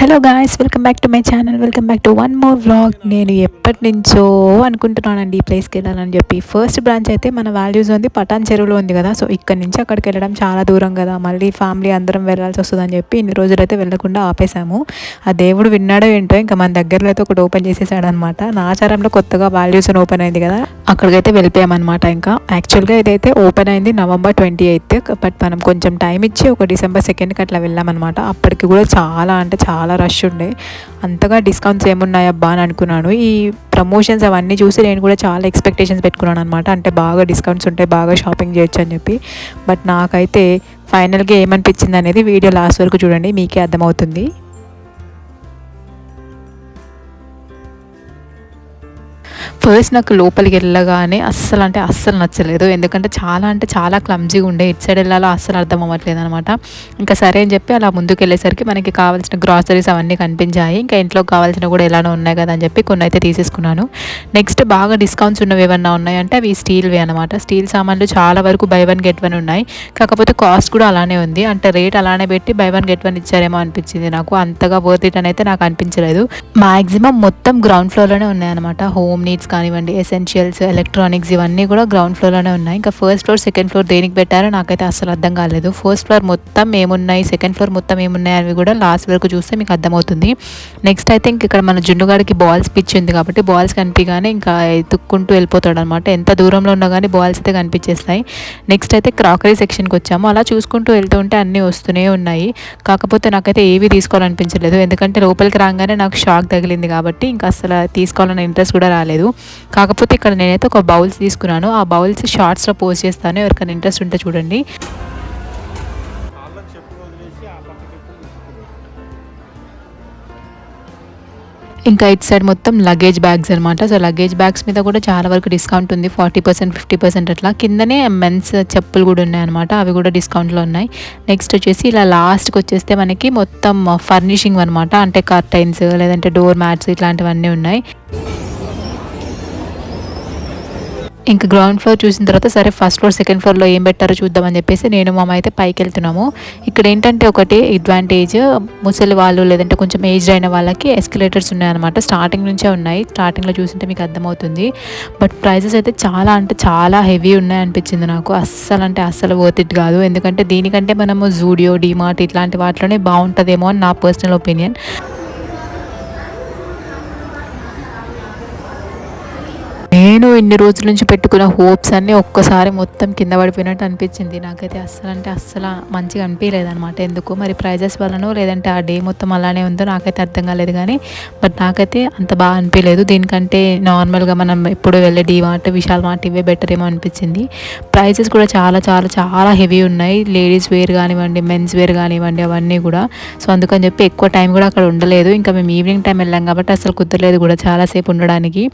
Hello guys welcome back to my channel welcome back to one more vlog నేను ఎప్పటి నుంచో అనుకుంటున్నానండి ఈ ప్లేస్కి వెళ్ళాలని చెప్పి. ఫస్ట్ బ్రాంచ్ అయితే మన వాల్యూస్ ఉంది పటాన్ చెరువులో ఉంది కదా. సో ఇక్కడ నుంచి అక్కడికి వెళ్ళడం చాలా దూరం కదా. మళ్ళీ ఫ్యామిలీ అందరం వెళ్ళాల్సి వస్తుందని చెప్పి ఇన్ని రోజులు అయితే వెళ్ళకుండా ఆపేసాము ఆ దేవుడు విన్నాడో ఏంటో ఇంకా మన దగ్గరలో అయితే ఒకటి ఓపెన్ చేసేసాడు అనమాట నా ఆచారంలో కొత్తగా వాల్యూస్ ఓపెన్ అయింది కదా. అక్కడికైతే వెళ్ళిపోయామన్నమాట ఇంకా. యాక్చువల్గా ఇదైతే ఓపెన్ అయింది నవంబర్ ట్వంటీ ఎయిత్ బట్ మనం కొంచెం టైం ఇచ్చి ఒక డిసెంబర్ సెకండ్కి అట్లా వెళ్ళామన్నమాట. అప్పటికి కూడా చాలా చాలా అంటే చాలా రష్ ఉండే. అంతగా డిస్కౌంట్స్ ఏమున్నాయబ్బా అని అనుకున్నాను. ఈ ప్రమోషన్స్ అవన్నీ చూసి నేను కూడా చాలా ఎక్స్పెక్టేషన్స్ పెట్టుకున్నాను అనమాట అంటే బాగా డిస్కౌంట్స్ ఉంటాయి బాగా షాపింగ్ చేయొచ్చు అని చెప్పి. బట్ నాకైతే ఫైనల్గా ఏమనిపించింది అనేది వీడియో లాస్ట్ వరకు చూడండి. మీకే అర్థమవుతుంది. ఫస్ట్ నాకు లోపలికి వెళ్ళగానే అస్సలు అంటే అస్సలు నచ్చలేదు. ఎందుకంటే చాలా అంటే చాలా క్లమ్జీగా ఉండే. ఇటు సైడ్ వెళ్ళాలో అస్సలు అర్థం అవ్వట్లేదు అనమాట ఇంకా సరే అని చెప్పి అలా ముందుకు వెళ్ళేసరికి మనకి కావాల్సిన గ్రాసరీస్ అవన్నీ కనిపించాయి. ఇంకా ఇంట్లో కావాల్సిన కూడా ఎలానో ఉన్నాయి కదా అని చెప్పి కొన్ని అయితే తీసేసుకున్నాను. నెక్స్ట్ బాగా డిస్కౌంట్స్ ఉన్నవి ఏమన్నా ఉన్నాయంటే అవి స్టీల్వి అనమాట స్టీల్ సామాన్లు చాలా వరకు బై వన్ గెట్ వన్ ఉన్నాయి. కాకపోతే కాస్ట్ కూడా అలానే ఉంది. అంటే రేట్ అలానే పెట్టి బై వన్ గెట్ వన్ ఇచ్చారేమో అనిపించింది నాకు. అంతగా వర్త్ ఇట్ అని అయితే నాకు అనిపించలేదు. మాక్సిమం మొత్తం గ్రౌండ్ ఫ్లోర్లోనే ఉన్నాయన్నమాట. హోమ్ నీడ్స్ కానివ్వండి ఎసెన్షియల్స్ ఎలక్ట్రానిక్స్ ఇవన్నీ కూడా గ్రౌండ్ ఫ్లోర్లోనే ఉన్నాయి. ఇంకా ఫస్ట్ ఫ్లోర్ సెకండ్ ఫ్లోర్ దేనికి పెట్టారో నాకైతే అసలు అర్థం కాలేదు. ఫస్ట్ ఫ్లోర్ మొత్తం ఏమున్నాయి సెకండ్ ఫ్లోర్ మొత్తం ఏమున్నాయి అవి కూడా లాస్ట్ వరకు చూస్తే మీకు అర్థమవుతుంది. నెక్స్ట్ అయితే ఇంక ఇక్కడ మన జున్నుగాడికి బాల్స్ పిచ్ ఉంది కాబట్టి బాల్స్ కనిపించగానే ఇంకా ఎత్తుక్కుంటూ వెళ్ళిపోతాడు అనమాట ఎంత దూరంలో ఉన్నా కానీ బాల్స్ అయితే కనిపించేస్తాయి. నెక్స్ట్ అయితే క్రాకరీ సెక్షన్కి వచ్చాము. అలా చూసుకుంటూ వెళ్తూ ఉంటే అన్నీ వస్తూనే ఉన్నాయి. కాకపోతే నాకైతే ఏవి తీసుకోవాలనిపించలేదు. ఎందుకంటే లోపలికి రాగానే నాకు షాక్ తగిలింది కాబట్టి ఇంకా అసలు తీసుకోవాలన్న ఇంట్రెస్ట్ కూడా రాలేదు. కాకపోతే ఇక్కడ నేనైతే ఒక బౌల్స్ తీసుకున్నాను. ఆ బౌల్స్ షార్ట్స్లో పోస్ట్ చేస్తాను. ఎవరికైనా ఇంట్రెస్ట్ ఉంటే చూడండి. ఇంకా ఇట్ సైడ్ మొత్తం లగేజ్ బ్యాగ్స్ అనమాట సో లగేజ్ బ్యాగ్స్ మీద కూడా చాలా వరకు డిస్కౌంట్ ఉంది. ఫార్టీ పర్సెంట్ ఫిఫ్టీ పర్సెంట్ అట్లా. కిందనే మెన్స్ చెప్పులు కూడా ఉన్నాయన్నమాట అవి కూడా డిస్కౌంట్లో ఉన్నాయి. నెక్స్ట్ వచ్చేసి ఇలా లాస్ట్కి వచ్చేస్తే మనకి మొత్తం ఫర్నిషింగ్ అనమాట అంటే కర్టైన్స్ లేదంటే డోర్ మ్యాట్స్ ఇట్లాంటివన్నీ ఉన్నాయి. ఇంకా గ్రౌండ్ ఫ్లోర్ చూసిన తర్వాత సరే ఫస్ట్ ఫ్లోర్ సెకండ్ ఫ్లోర్లో ఏం పెట్టారో చూద్దామని చెప్పేసి నేను మామ అయితే పైకి వెళ్తున్నాము ఇక్కడ ఏంటంటే ఒకటి అడ్వాంటేజ్ ముసలి వాళ్ళు లేదంటే కొంచెం ఏజ్డ్ అయిన వాళ్ళకి ఎస్కలేటర్స్ ఉన్నాయన్నమాట. స్టార్టింగ్ నుంచే ఉన్నాయి. స్టార్టింగ్లో చూసింటే మీకు అర్థమవుతుంది. బట్ ప్రైజెస్ అయితే చాలా అంటే చాలా హెవీ ఉన్నాయి అనిపించింది నాకు. అస్సలు అంటే అస్సలు వర్త్ ఇట్ కాదు. ఎందుకంటే దీనికంటే మనము జూడియో డిమార్ట్ ఇట్లాంటి వాటిలోనే బాగుంటుందేమో అని నా పర్సనల్ ఒపీనియన్ నేను ఇన్ని రోజుల నుంచి పెట్టుకున్న హోప్స్ అన్నీ ఒక్కసారి మొత్తం కింద పడిపోయినట్టు అనిపించింది. నాకైతే అస్సలు అంటే అస్సలు మంచిగా అనిపించలేదు అనమాట ఎందుకు? మరి ప్రైజెస్ వల్లనో లేదంటే ఆ డే మొత్తం అలానే ఉందో నాకైతే అర్థం కాలేదు కానీ బట్ నాకైతే అంత బాగా అనిపించలేదు. దీనికంటే నార్మల్గా మనం ఎప్పుడు వెళ్ళే డీ మార్ట్ విశాల్ మార్ట్ ఇవే బెటర్ ఏమో అనిపించింది. ప్రైజెస్ కూడా చాలా చాలా చాలా హెవీ ఉన్నాయి. లేడీస్ వేర్ కానివ్వండి మెన్స్ వేర్ కానివ్వండి అవన్నీ కూడా. సో అందుకని చెప్పి ఎక్కువ టైం కూడా అక్కడ ఉండలేదు. ఇంకా మేము ఈవినింగ్ టైం వెళ్ళాం కాబట్టి అసలు కుదరలేదు కూడా చాలాసేపు ఉండడానికి.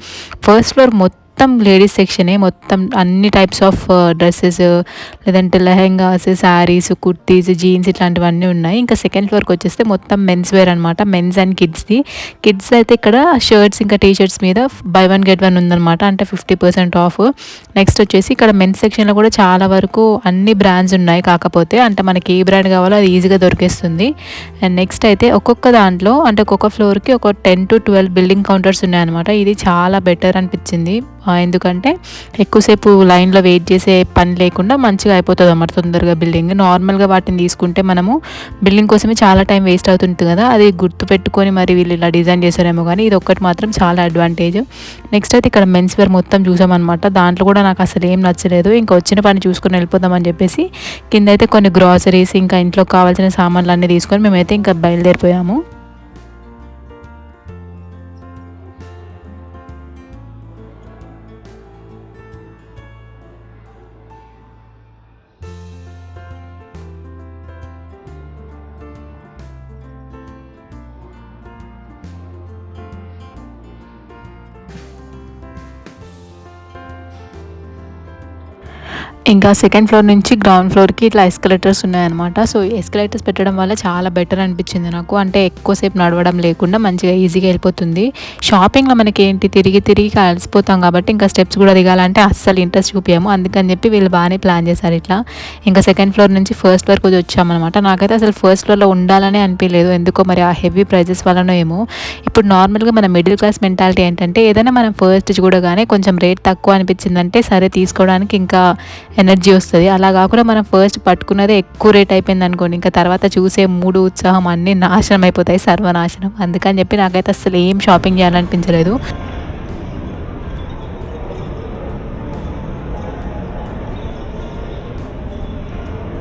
ఫస్ట్ ఫ్లోర్ మొత్తం మొత్తం లేడీస్ సెక్షనే మొత్తం అన్ని టైప్స్ ఆఫ్ డ్రెస్సెస్ లేదంటే లెహెంగాస్ శారీస్ కుర్తీస్ జీన్స్ ఇట్లాంటివన్నీ ఉన్నాయి. ఇంకా సెకండ్ ఫ్లోర్కి వచ్చేస్తే మొత్తం మెన్స్ వేర్ అనమాట మెన్స్ అండ్ కిడ్స్ది కిడ్స్ అయితే ఇక్కడ షర్ట్స్ ఇంకా టీ షర్ట్స్ మీద బై వన్ గెట్ వన్ ఉందన్నమాట అంటే ఫిఫ్టీ పర్సెంట్ ఆఫ్ నెక్స్ట్ వచ్చేసి ఇక్కడ మెన్స్ సెక్షన్లో కూడా చాలా వరకు అన్ని బ్రాండ్స్ ఉన్నాయి. కాకపోతే అంటే మనకి ఏ బ్రాండ్ కావాలో అది ఈజీగా దొరికేస్తుంది. అండ్ నెక్స్ట్ అయితే ఒక్కొక్క దాంట్లో అంటే ఒక్కొక్క ఫ్లోర్కి ఒక ten to twelve building counters ఉన్నాయన్నమాట. ఇది చాలా బెటర్ అనిపించింది. ఎందుకంటే ఎక్కువసేపు లైన్లో వెయిట్ చేసే పని లేకుండా మంచిగా అయిపోతుంది అన్నమాట తొందరగా బిల్డింగ్. నార్మల్గా వాటిని తీసుకుంటే మనము బిల్డింగ్ కోసమే చాలా టైం వేస్ట్ అవుతుంది కదా. అది గుర్తు పెట్టుకొని మరి వీళ్ళు ఇలా డిజైన్ చేశారేమో కానీ ఇది ఒక్కటి మాత్రం చాలా అడ్వాంటేజ్. నెక్స్ట్ అయితే ఇక్కడ మెన్స్ వేర్ మొత్తం చూసామన్నమాట. దాంట్లో కూడా నాకు అసలు ఏం నచ్చలేదు. ఇంకా వచ్చిన పని చూసుకొని వెళ్ళిపోదామని చెప్పేసి కింద అయితే కొన్ని గ్రాసరీస్ ఇంకా ఇంట్లో కావాల్సిన సామాన్లు అన్నీ తీసుకొని మేమైతే ఇంకా బయలుదేరిపోయాము. ఇంకా సెకండ్ ఫ్లోర్ నుంచి గ్రౌండ్ ఫ్లోర్కి ఇట్లా ఎస్కలేటర్స్ ఉన్నాయన్నమాట. సో ఎస్కలేటర్స్ పెట్టడం వల్ల చాలా బెటర్ అనిపించింది నాకు. అంటే ఎక్కువసేపు నడవడం లేకుండా మంచిగా ఈజీగా వెళ్ళిపోతుంది. షాపింగ్లో మనకి ఏంటి తిరిగి తిరిగి కలిసిపోతాం కాబట్టి ఇంకా స్టెప్స్ కూడా దిగాలంటే అస్సలు ఇంట్రెస్ట్ చూపించాము అందుకని చెప్పి వీళ్ళు బాగానే ప్లాన్ చేశారు ఇట్లా. ఇంకా సెకండ్ ఫ్లోర్ నుంచి ఫస్ట్ ఫ్లోర్కి వచ్చి వచ్చామన్నమాట. నాకైతే అసలు ఫస్ట్ ఫ్లోర్లో ఉండాలనే అనిపించలేదు. ఎందుకో మరి ఆ హెవీ ప్రైజెస్ వలన ఏమో. ఇప్పుడు నార్మల్గా మన మిడిల్ క్లాస్ మెంటాలిటీ ఏంటంటే ఏదైనా మనం ఫస్ట్ చూడగానే కొంచెం రేట్ తక్కువ అనిపించిందంటే సరే తీసుకోవడానికి ఇంకా ఎనర్జీ వస్తుంది. అలా కాకుండా మనం ఫస్ట్ పట్టుకున్నదే ఎక్కువ రేట్ అయిపోయింది అనుకోండి ఇంకా తర్వాత చూసే మూడు ఉత్సాహం అన్నీ నాశనం అయిపోతాయి సర్వనాశనం. అందుకని చెప్పి నాకైతే అసలు ఏం షాపింగ్ చేయాలనిపించలేదు.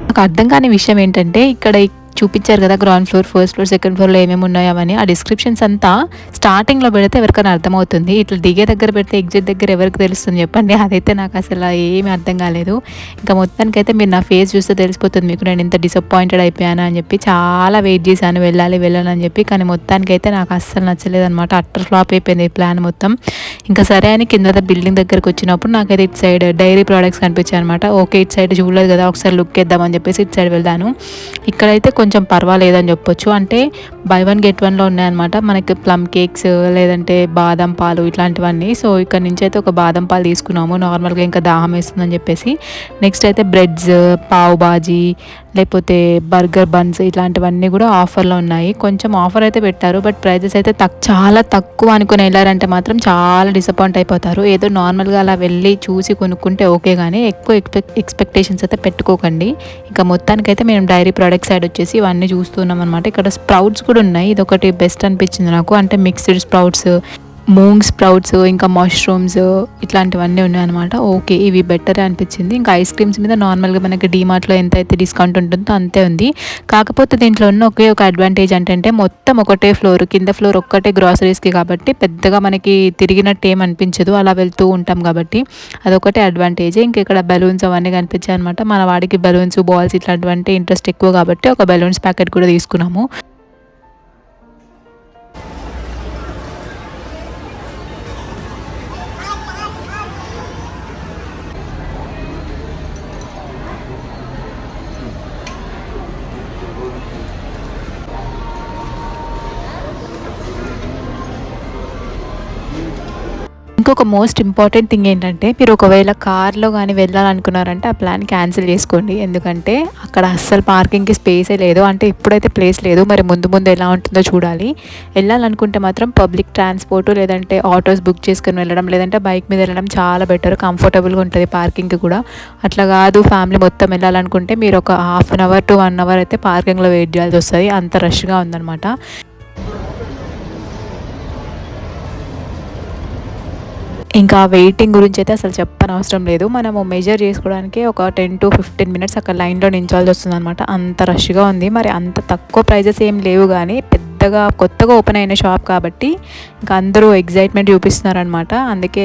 నాకు అర్థం కాని విషయం ఏంటంటే ఇక్కడ చూపించారు కదా ground floor first floor second ఫ్లోర్లో ఏమేమి ఉన్నాయో అవని ఆ డిస్క్రిప్షన్స్ అంతా స్టార్టింగ్లో పెడితే ఎవరికైనా అర్థమవుతుంది. ఇట్లా దిగే దగ్గర పెడితే ఎగ్జిట్ దగ్గర ఎవరికి తెలుస్తుంది చెప్పండి. అదైతే నాకు అసలు ఏమీ అర్థం కాలేదు. ఇంకా మొత్తానికి అయితే మీరు నా ఫేస్ చూస్తే తెలిసిపోతుంది మీకు. నేను ఇంత డిసప్పాయింటెడ్ అయిపోయాను అని చెప్పి చాలా వెయిట్ చేశాను. వెళ్ళాలి వెళ్ళాలని అని చెప్పి. కానీ మొత్తానికి అయితే నాకు అస్సలు నచ్చలేదు అనమాట అట్టర్ ఫ్లాప్ అయిపోయింది ఈ ప్లాన్ మొత్తం. ఇంకా సరే అని కింద బిల్డింగ్ దగ్గరకు వచ్చినప్పుడు నాకైతే ఇటు సైడ్ డైరీ ప్రోడక్ట్స్ కనిపించాయి అనమాట ఓకే ఇటు సైడ్ చూడలేదు కదా ఒకసారి లుక్ వేద్దామని చెప్పేసి ఇటు సైడ్ వెళ్దాను. ఇక్కడైతే కొంచెం పర్వాలేదని చెప్పొచ్చు. అంటే బై వన్ గెట్ వన్లో ఉన్నాయన్నమాట. మనకి ప్లమ్ కేక్స్ లేదంటే బాదం పాలు ఇట్లాంటివన్నీ. సో ఇక్కడ నుంచి అయితే ఒక బాదం పాలు తీసుకున్నాము. నార్మల్గా ఇంకా దాహం వేస్తుందని చెప్పేసి. నెక్స్ట్ అయితే బ్రెడ్స్ పావు బాజీ లేకపోతే బర్గర్ బన్స్ ఇట్లాంటివన్నీ కూడా ఆఫర్లో ఉన్నాయి. కొంచెం ఆఫర్ అయితే పెట్టారు. బట్ ప్రైజెస్ అయితే తక్ చాలా తక్కువ అనుకుని వెళ్ళారంటే మాత్రం చాలా డిసప్పాయింట్ అయిపోతారు. ఏదో నార్మల్గా అలా వెళ్ళి చూసి కొనుక్కుంటే ఓకే కానీ ఎక్కువ ఎక్స్పెక్ ఎక్స్పెక్టేషన్స్ అయితే పెట్టుకోకండి. ఇంకా మొత్తానికైతే మేము డైరీ ప్రోడక్ట్ సైడ్ వచ్చేసి ఇవన్నీ చూస్తున్నాం అనమాట ఇక్కడ స్ప్రౌట్స్ కూడా ఉన్నాయి. ఇది ఒకటి బెస్ట్ అనిపించింది నాకు. అంటే మిక్స్డ్ స్ప్రౌట్స్ మూంగ్ స్ప్రౌట్స్ ఇంకా మష్రూమ్స్ ఇట్లాంటివన్నీ ఉన్నాయన్నమాట. ఓకే ఇవి బెటర్ అనిపించింది. ఇంకా ఐస్ క్రీమ్స్ మీద నార్మల్గా మనకి డీమార్ట్లో ఎంత అయితే డిస్కౌంట్ ఉంటుందో అంతే ఉంది. కాకపోతే దీంట్లో ఉన్న ఒకే ఒక అడ్వాంటేజ్ ఏంటంటే మొత్తం ఒకటే ఫ్లోర్ కింద ఫ్లోర్ ఒక్కటే గ్రాసరీస్కి కాబట్టి పెద్దగా మనకి తిరిగినట్టు ఏం అనిపించదు. అలా వెళ్తూ ఉంటాం కాబట్టి అదొకటే అడ్వాంటేజ్. ఇంక ఇక్కడ బెలూన్స్ అవన్నీ కనిపించాయి అనమాట మన వాడికి బెలూన్స్ బాల్స్ ఇట్లాంటివంటే ఇంట్రెస్ట్ ఎక్కువ కాబట్టి ఒక బెలూన్స్ ప్యాకెట్ కూడా తీసుకున్నాము. ఒక మోస్ట్ ఇంపార్టెంట్ థింగ్ ఏంటంటే మీరు ఒకవేళ కార్లో కానీ వెళ్ళాలనుకున్నారంటే ఆ ప్లాన్ క్యాన్సిల్ చేసుకోండి. ఎందుకంటే అక్కడ అస్సలు పార్కింగ్కి స్పేసే లేదు. అంటే ఇప్పుడైతే ప్లేస్ లేదు. మరి ముందు ముందు ఎలా ఉంటుందో చూడాలి. వెళ్ళాలనుకుంటే మాత్రం పబ్లిక్ ట్రాన్స్పోర్ట్ లేదంటే ఆటోస్ బుక్ చేసుకుని వెళ్ళడం లేదంటే బైక్ మీద వెళ్ళడం చాలా బెటర్. కంఫర్టబుల్గా ఉంటుంది పార్కింగ్కి కూడా. అట్లా కాదు ఫ్యామిలీ మొత్తం వెళ్ళాలనుకుంటే మీరు ఒక half an hour to one hour అయితే పార్కింగ్లో వెయిట్ చేయాల్సి వస్తుంది. అంత రష్గా ఉందన్నమాట. ఇంకా వెయిటింగ్ గురించి అయితే అసలు చెప్పనవసరం లేదు. మనము మెజర్ చేసుకోవడానికి ఒక టెన్ టు ఫిఫ్టీన్ మినిట్స్ అక్కడ లైన్లో నించాల్సి వస్తుంది అనమాట అంత రష్గా ఉంది. మరి అంత తక్కువ ప్రైజెస్ ఏం లేవు కానీ పెద్ద కొత్తగా కొత్తగా ఓపెన్ అయిన షాప్ కాబట్టి ఇంకా అందరూ ఎగ్జైట్మెంట్ చూపిస్తున్నారనమాట అందుకే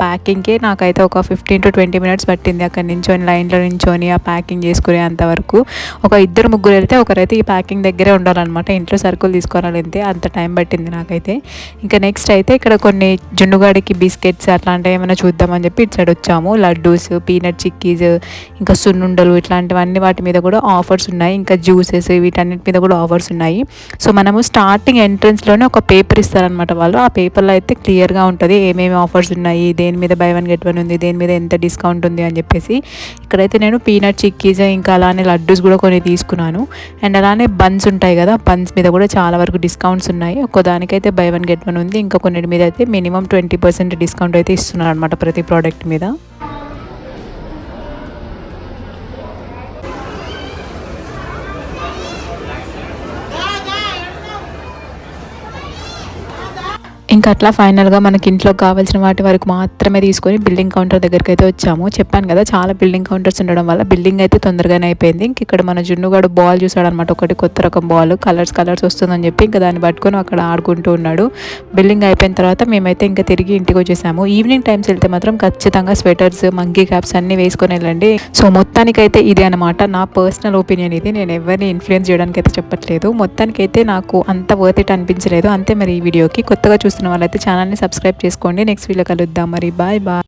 ప్యాకింగ్కే నాకైతే ఒక ఫిఫ్టీన్ టు ట్వంటీ మినిట్స్ పట్టింది అక్కడ నించొని లైన్లో నించొని ఆ ప్యాకింగ్ చేసుకునే అంతవరకు. ఒక ఇద్దరు ముగ్గురు వెళ్తే ఒకరైతే ఈ ప్యాకింగ్ దగ్గరే ఉండాలన్నమాట. ఇంట్లో సరుకులు తీసుకోవాలి అంత టైం పట్టింది నాకైతే. ఇంకా నెక్స్ట్ అయితే ఇక్కడ కొన్ని జున్నుగాడికి బిస్కెట్స్ అట్లాంటివి ఏమైనా చూద్దామని చెప్పి ఇటు సైడ్ వచ్చాము. లడ్డూస్ పీనట్ చిక్కీస్ ఇంకా సున్నుండలు ఇట్లాంటివన్నీ వాటి మీద కూడా ఆఫర్స్ ఉన్నాయి. ఇంకా జ్యూసెస్ వీటన్నిటి మీద కూడా ఆఫర్స్ ఉన్నాయి. సో మనము స్టార్టింగ్ ఎంట్రన్స్లోనే ఒక పేపర్ ఇస్తారనమాట వాళ్ళు. ఆ పేపర్లో అయితే క్లియర్గా ఉంటుంది ఏమేమి ఆఫర్స్ ఉన్నాయి దేని మీద బై వన్ గెట్ వన్ ఉంది దేని మీద ఎంత డిస్కౌంట్ ఉంది అని చెప్పేసి. ఇక్కడైతే నేను పీనట్ చిక్కీస్ ఇంకా అలానే లడ్డూస్ కూడా కొన్ని తీసుకున్నాను. అండ్ అలానే బన్స్ ఉంటాయి కదా బన్స్ మీద కూడా చాలా వరకు డిస్కౌంట్స్ ఉన్నాయి. ఒక్కదానికైతే బై వన్ గెట్ వన్ ఉంది ఇంకా కొన్నిటి మీద అయితే మినిమం ట్వంటీ పర్సెంట్ డిస్కౌంట్ అయితే ఇస్తున్నారు అనమాట ప్రతి ప్రోడక్ట్ మీద. ఇంకా అట్లా ఫైనల్గా మనకి ఇంట్లో కావాల్సిన వాటి వరకు మాత్రమే తీసుకొని బిల్డింగ్ కౌంటర్ దగ్గరికి అయితే వచ్చాము. చెప్పాను కదా చాలా బిల్డింగ్ కౌంటర్స్ ఉండడం వల్ల బిల్డింగ్ అయితే తొందరగానే అయిపోయింది. ఇంక ఇక్కడ మన జున్నుగాడు బాల్ చూసాడనమాట ఒకటి కొత్త రకం బాల్ కలర్స్ కలర్స్ వస్తుందని చెప్పి ఇంకా దాన్ని పట్టుకొని అక్కడ ఆడుకుంటూ ఉన్నాడు. బిల్డింగ్ అయిపోయిన తర్వాత మేమైతే ఇంకా తిరిగి ఇంటికి వచ్చేసాము. ఈవినింగ్ టైమ్స్ వెళ్తే మాత్రం ఖచ్చితంగా స్వెటర్స్ మంకీ క్యాప్స్ అన్నీ వేసుకొని వెళ్ళండి. సో మొత్తానికైతే ఇది అనమాట నా పర్సనల్ ఒపీనియన్ ఇది. నేను ఎవరిని ఇన్ఫ్లుయెన్స్ చేయడానికి అయితే చెప్పట్లేదు. మొత్తానికైతే నాకు అంత వర్త్ ఇట్ అనిపించలేదు. అంతే మరి ఈ వీడియోకి. కొత్తగా చూస్తున్న వాళ్ళైతే ఛానల్ని సబ్స్క్రైబ్ చేసుకోండి. నెక్స్ట్ వీడియో కలుద్దాం మరి. Bye bye.